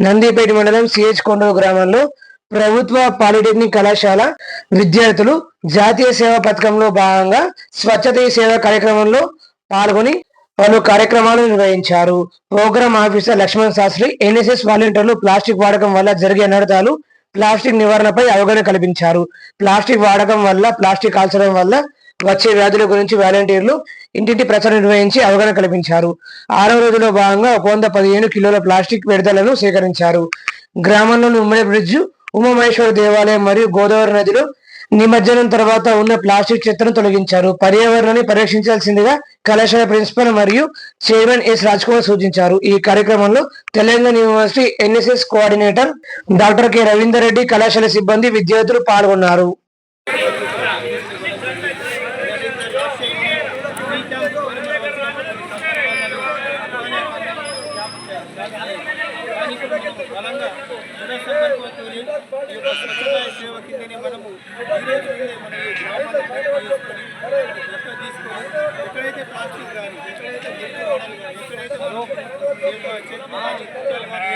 నందిపేట మండలం సిహెచ్ కొండూరు గ్రామంలో ప్రభుత్వ పాలిటెక్నిక్ కళాశాల విద్యార్థులు జాతీయ సేవా పథకంలో భాగంగా స్వచ్ఛత సేవ కార్యక్రమంలో పాల్గొని పలు కార్యక్రమాలు నిర్వహించారు. Program officer Lakshman Shastri NSS వాలంటీర్లు ప్లాస్టిక్ వాడకం వల్ల జరిగే అనర్థాలు ప్లాస్టిక్ నివారణపై అవగాహన కల్పించారు. ప్లాస్టిక్ వాడకం వల్ల ప్లాస్టిక్ కాల్చడం వల్ల వచ్చే వ్యాధుల గురించి వాలంటీర్లు ఇంటింటి ప్రచారం నిర్వహించి అవగాహన కల్పించారు. ఆరో రోజులో భాగంగా ఒక వంద పదిహేను కిలోల ప్లాస్టిక్ విడుదలను సేకరించారు. గ్రామంలోని ఉమ్మడి బ్రిడ్జ్ ఉమామహేశ్వర దేవాలయం మరియు గోదావరి నదిలో నిమజ్జనం తర్వాత ఉన్న ప్లాస్టిక్ చెత్తను తొలగించారు. పర్యావరణాన్ని పరిరక్షించాల్సిందిగా కళాశాల ప్రిన్సిపల్ మరియు చైర్మన్ ఎస్ కుమార్ సూచించారు. ఈ కార్యక్రమంలో Telangana university NSS coordinator doctor K Ravinder Reddy కళాశాల సిబ్బంది విద్యార్థులు పాల్గొన్నారు. బలంగా జనసంపర్కతోని ఈ యొక్క స్వచ్ఛతా సేవ కిందనే మనము ఈరోజు నుండే మనం ఈ తీసుకొని ఎక్కడైతే ప్లాస్టిక్ కానీ ఎక్కడైతే జంతు వనాలు కానీ ఎక్కడైతే మనం ఈ యొక్క చెట్లు కానీ కుక్కలు కానీ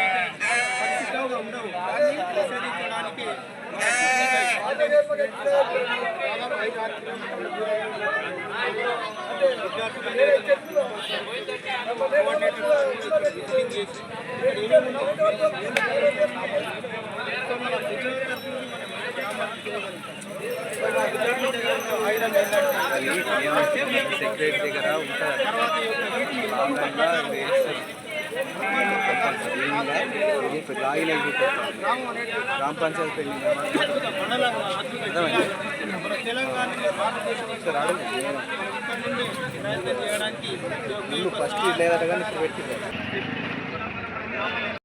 పరిశుభ్రంగా ఉండవు దాన్ని నిషేధించడానికి మన సెక్రటరీ దగ్గర ఉంటారు. లాభంగా వేస్తారు ఇప్పుడు లాగిన్ అయిపోతుంది గ్రామ పంచాయతీ పెళ్ళి మన తెలంగాణ భారతదేశం ఇక్కడ నుండి ప్రయత్నం చేయడానికి ఫస్ట్ లేదట కానీ ఇప్పుడు పెట్టి